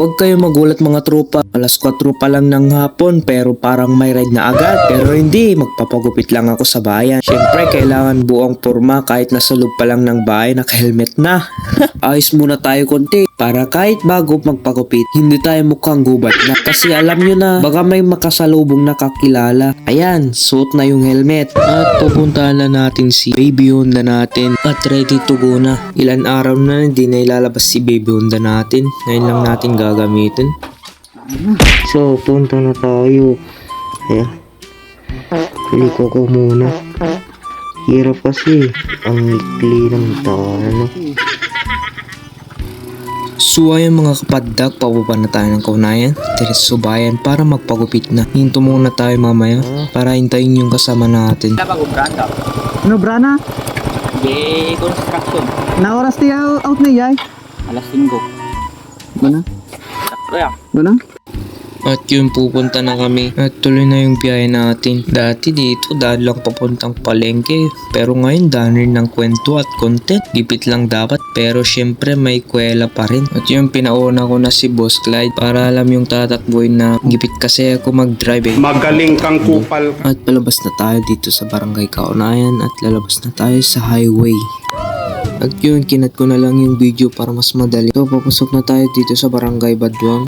Huwag kayo magulat mga tropa. Alas 4 pa lang ng hapon pero parang may ride na agad. Pero hindi, magpapagupit lang ako sa bayan. Siyempre, kailangan buong forma kahit nasa loob pa lang ng bahay, naka-helmet na. Ayos muna tayo konti para kahit bago magpagupit, hindi tayo mukhang gubat na. Kasi alam nyo na, baka may makasalubong nakakilala. Ayan, suot na yung helmet. At pupuntahan na natin si Baby Honda natin at ready to go na. Ilan araw na hindi na ilalabas si Baby Honda natin. Ngayon lang natin gagamitin. So, punta na tayo. Ayan. Liko ko muna. Hirap kasi. Ang ikli ng ano. So ayun mga kapaddak, pababa na tayo ng kaunayan. Diretso bayan para magpagupit na. Hinto muna tayo mamaya para hintayin yung kasama natin. Ano brana? Di construction. Na oras ti out na yay? Alas 5. Bana? Sakto yan. Bana? At yun pupunta na kami at tuloy na yung biyahe natin. Dati dito dahil lang papuntang palengke pero ngayon dahil ng kwento at content. Gipit lang dapat pero syempre may kwela pa rin. At yun pinauna ko na si Boss Clyde para alam yung tatakbuhin na gipit kasi ako mag-drive eh. Magaling kang kupal. At palabas na tayo dito sa barangay Kaunayan at lalabas na tayo sa highway. At yun, kinat ko na lang yung video para mas madali. So, papasok na tayo dito sa barangay Badwang.